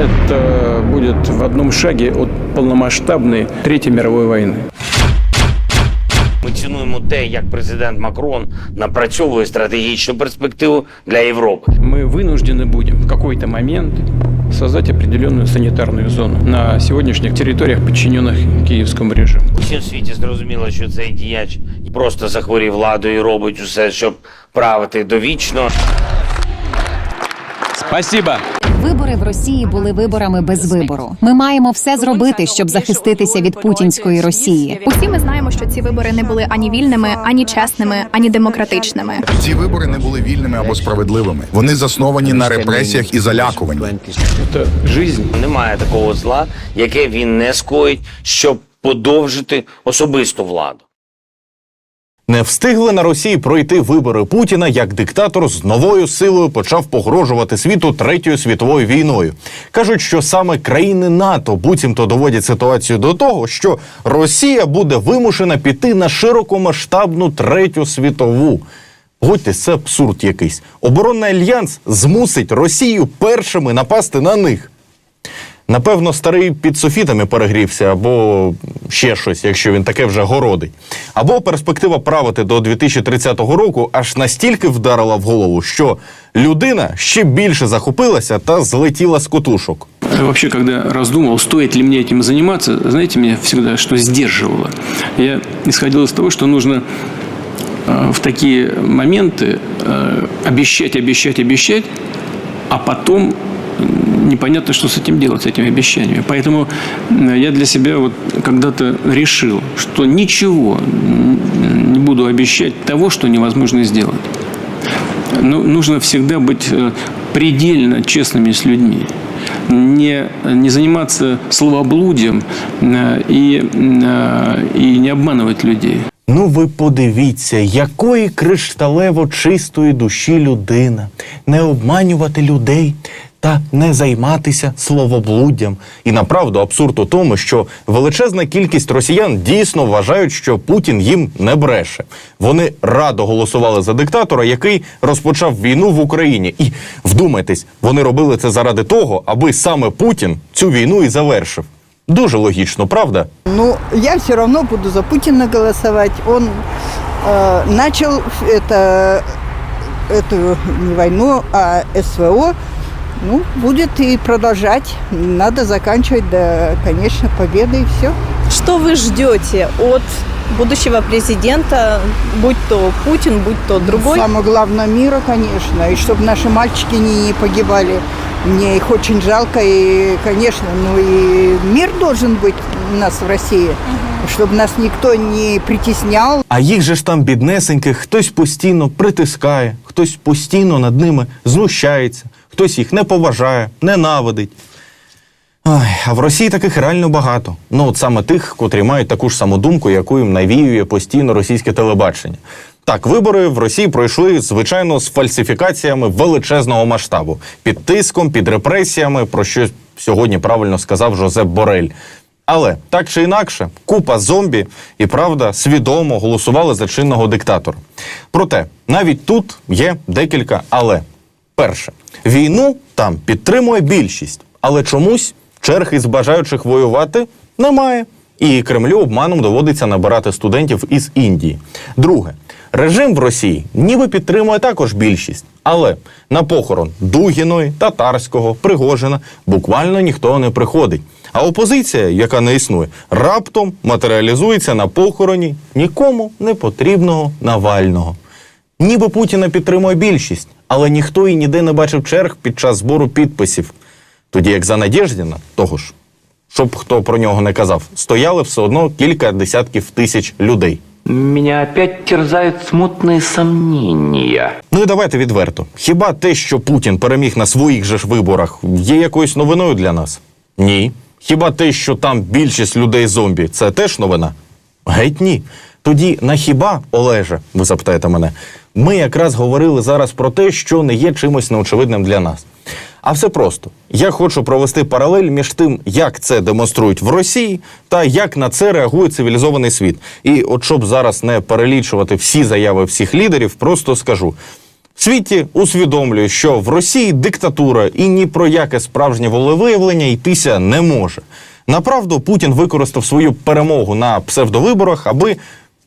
Это будет в одном шаге от полномасштабной Третьей мировой войны. Ми цінуємо те, як президент Макрон напрацьовує стратегічну перспективу для Європи. Мы вынуждены будем в какой-то момент создать определенную санитарную зону на сегодняшних территориях, подчиненных киевскому режиму. Усім в світі зрозуміло, що цей діяч просто захворів владою і робить усе, щоб правити довічно. Спасибо. Вибори в Росії були виборами без вибору. Ми маємо все зробити, щоб захиститися від путінської Росії. Усі ми знаємо, що ці вибори не були ані вільними, ані чесними, ані демократичними. Ці вибори не були вільними або справедливими. Вони засновані на репресіях і залякуванні. Это жизнь Немає такого зла, яке він не скоїть, щоб подовжити особисту владу. Не встигли на Росії пройти вибори Путіна, як диктатор з новою силою почав погрожувати світу третьою світовою війною. кажуть, що саме країни НАТО буцімто доводять ситуацію до того, що Росія буде вимушена піти на широкомасштабну третю світову. Годьтесь, це абсурд якийсь. Оборонний альянс змусить Росію першими напасти на них. Напевно, старий під софітами перегрівся, або ще щось, якщо він таке вже городить. Або перспектива правити до 2030 року аж настільки вдарила в голову, що людина ще більше захопилася та злетіла з котушок. Вообще, когда раздумывал, стоит ли мне этим заниматься, знаете, меня всегда что сдерживало? Я исходил из того, что нужно э, в такие моменты э, обещать, обещать, обещать, а потом м, непонятно, что с этим делать, с этими обещаниями. Поэтому м, я для себя вот когда-то решил, что ничего м, не буду обещать того, что невозможно сделать. Ну, нужно всегда быть э, предельно честными с людьми. Не, не заниматься словоблудием э, и, э, и не обманывать людей. Ну, ви подивіться, якої кришталево чистої душі людина, не обманювати людей та не займатися словоблуддям. І направду абсурд у тому, що величезна кількість росіян дійсно вважають, що Путін їм не бреше. Вони радо голосували за диктатора, який розпочав війну в Україні. І вдумайтесь, вони робили це заради того, аби саме Путін цю війну і завершив. Дуже логічно, правда? Ну, я все равно буду за Путина голосовать. Он э, начал это, эту не войну, а СВО. Ну, будет и продолжать. Надо заканчивать до конечной победы и все. Что вы ждете от будущего президента, будь то Путин, будь то другой? Самое главное мира, конечно. И чтобы наши мальчики не, не погибали. Мне их очень жалко. И, конечно, ну и мир должен быть у нас в России. Чтобы нас никто не притеснял, А їх же ж там біднесеньких хтось постійно притискає, хтось постійно над ними знущається, хтось їх не поважає, ненавидить. Ой, а в Росії таких реально багато. Ну, от саме тих, котрі мають таку ж саму думку, яку їм навіює постійно російське телебачення. Так, вибори в Росії пройшли, звичайно, з фальсифікаціями величезного масштабу, під тиском, під репресіями, про що сьогодні правильно сказав Жозеп Борель. Але так чи інакше, купа зомбі і правда свідомо голосували за чинного диктатора. Проте навіть тут є декілька але. Перше, війну там підтримує більшість, але чомусь черг із бажаючих воювати немає. І Кремлю обманом доводиться набирати студентів із Індії. Друге, режим в Росії ніби підтримує також більшість, але на похорон Дугіної, Татарського, Пригожина буквально ніхто не приходить. А опозиція, яка не існує, раптом матеріалізується на похороні нікому не потрібного Навального. Ніби Путіна підтримує більшість, але ніхто і ніде не бачив черг під час збору підписів. Тоді як за Надєждіна, того ж, щоб хто про нього не казав, стояли все одно кілька десятків тисяч людей. Меня опять терзают смутные сомнения. Ну і давайте відверто. Хіба те, що Путін переміг на своїх же ж виборах, є якоюсь новиною для нас? Ні. Хіба те, що там більшість людей зомбі, це теж новина? Геть ні. Тоді на хіба, Олеже, ви запитаєте мене, ми якраз говорили зараз про те, що не є чимось неочевидним для нас. А все просто. Я хочу провести паралель між тим, як це демонструють в Росії, та як на це реагує цивілізований світ. І от щоб зараз не перелічувати всі заяви всіх лідерів, просто скажу: В світі усвідомлює, що в Росії диктатура і ні про яке справжнє волевиявлення йтися не може. Направду Путін використав свою перемогу на псевдовиборах, аби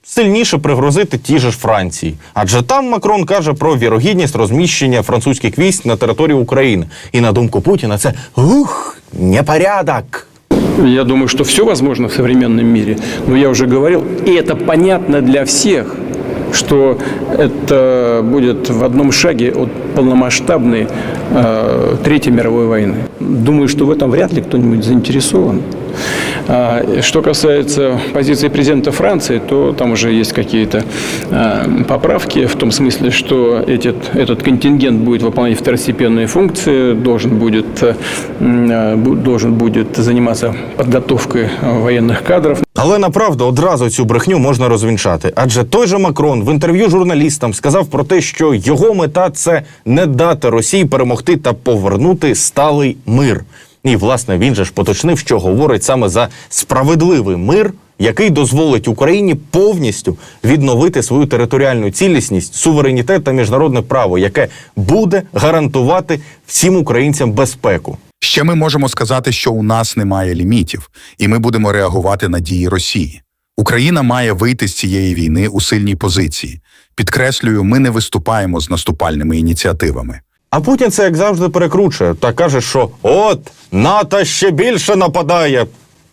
сильніше пригрозити ті ж Франції. Адже там Макрон каже про вірогідність розміщення французьких військ на території України. І на думку Путіна, це ух, непорядок. Я думаю, что все возможно в современном мире. Но я уже говорил, и это понятно для всех, что это будет в одном шаге от полномасштабной э, Третьей мировой войны. Думаю, что в этом вряд ли кто-нибудь заинтересован. А, Что касается позиции президента Франции, то там уже есть какие-то э, поправки в том смысле, что этот, этот контингент будет выполнять второстепенные функции, должен будет, э, м, э, бу- должен будет заниматься подготовкой э, военных кадров. Але направду одразу цю брехню можна розвінчати. Адже той же Макрон в інтерв'ю журналістам сказав про те, що його мета це не дати Росії перемогти та повернути сталий мир. І власне він же ж поточнив, що говорить саме за справедливий мир, який дозволить Україні повністю відновити свою територіальну цілісність, суверенітет та міжнародне право, яке буде гарантувати всім українцям безпеку. Ще ми можемо сказати, що у нас немає лімітів, і ми будемо реагувати на дії Росії. Україна має вийти з цієї війни у сильній позиції. Підкреслюю, ми не виступаємо з наступальними ініціативами. А Путін це як завжди перекручує та каже, що от НАТО ще більше нападає,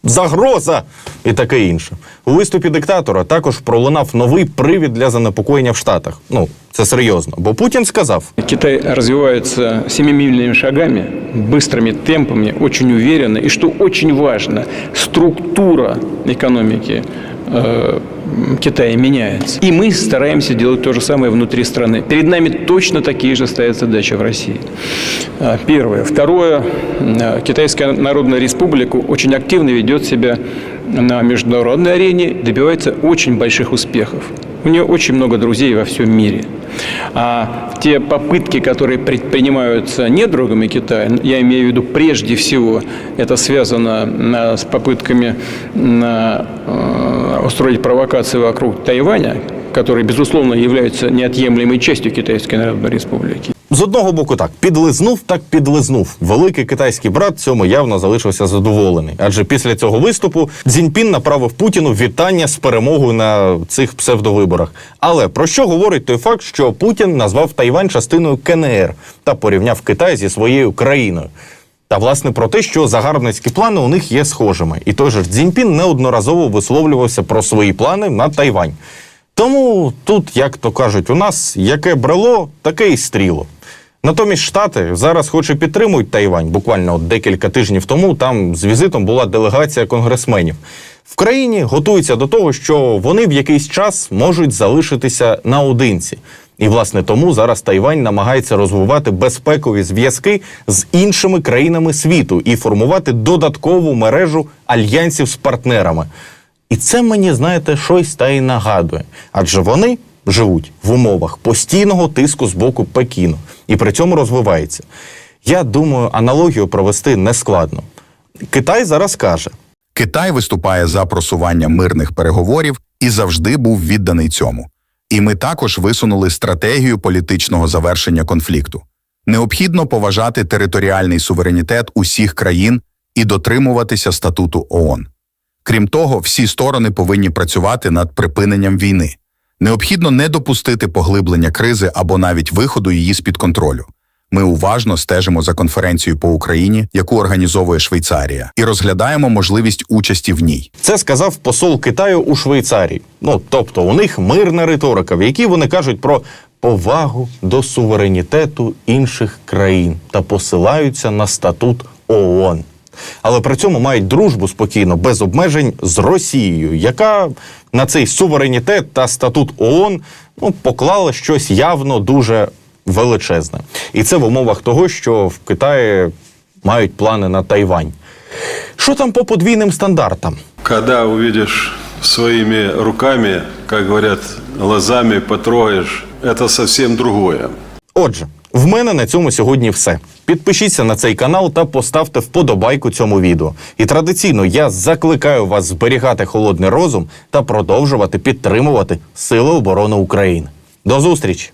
загроза і таке інше. У виступі диктатора також пролунав новий привід для занепокоєння в Штатах. Ну це серйозно, бо Путін сказав: Китай развивается семимильными шагами, быстрыми темпами, очень уверенно. И что очень важно, структура экономики э, Китая меняется. И мы стараемся делать то же самое внутри страны. Перед нами точно такие же стоят задачи в России. А, Первое. Второе. Э, Китайская Народная Республика очень активно ведет себя на международной арене, добивается очень больших успехов. У нее очень много друзей во всем мире. А те попытки, которые предпринимаются недругами Китая, я имею в виду прежде всего, это связано а, с попытками а, э, устроить провокации вокруг Тайваня, который, безусловно, является неотъемлемой частью Китайской Народной Республики. з одного боку, так підлизнув, так підлизнув. Великий китайський брат цьому явно залишився задоволений. Адже після цього виступу Цзіньпін направив Путіну вітання з перемогою на цих псевдовиборах. Але про що говорить той факт, що Путін назвав Тайвань частиною КНР та порівняв Китай зі своєю країною? Та власне про те, що загарбницькі плани у них є схожими, і той же Цзіньпін неодноразово висловлювався про свої плани на Тайвань. Тому тут, як то кажуть, у нас яке брело, таке й стріло. Натомість Штати зараз, хоч і підтримують Тайвань, буквально от декілька тижнів тому там з візитом була делегація конгресменів. В країні готуються до того, що вони в якийсь час можуть залишитися наодинці. І власне тому зараз Тайвань намагається розвивати безпекові зв'язки з іншими країнами світу і формувати додаткову мережу альянсів з партнерами. І це мені, знаєте, щось та й нагадує. Адже вони живуть в умовах постійного тиску з боку Пекіну і при цьому розвиваються. Я думаю, аналогію провести нескладно. Китай зараз каже: Китай виступає за просування мирних переговорів і завжди був відданий цьому. І ми також висунули стратегію політичного завершення конфлікту. Необхідно поважати територіальний суверенітет усіх країн і дотримуватися статуту ООН. Крім того, всі сторони повинні працювати над припиненням війни. Необхідно не допустити поглиблення кризи або навіть виходу її з-під контролю. Ми уважно стежимо за конференцією по Україні, яку організовує Швейцарія, і розглядаємо можливість участі в ній. Це сказав посол Китаю у Швейцарії. Ну тобто, у них мирна риторика, в якій вони кажуть про повагу до суверенітету інших країн та посилаються на статут ООН. Але при цьому мають дружбу спокійно, без обмежень з Росією, яка на цей суверенітет та статут ООН ну, поклала щось явно дуже величезне. І це в умовах того, що в Китаї мають плани на Тайвань. Що там по подвійним стандартам? Когда увидишь своими руками, как говорят, глазами потрогаешь, это совсем другое. Отже, в мене на цьому сьогодні все. Підпишіться на цей канал та поставте вподобайку цьому відео. І традиційно я закликаю вас зберігати холодний розум та продовжувати підтримувати Сили оборони України. До зустрічі!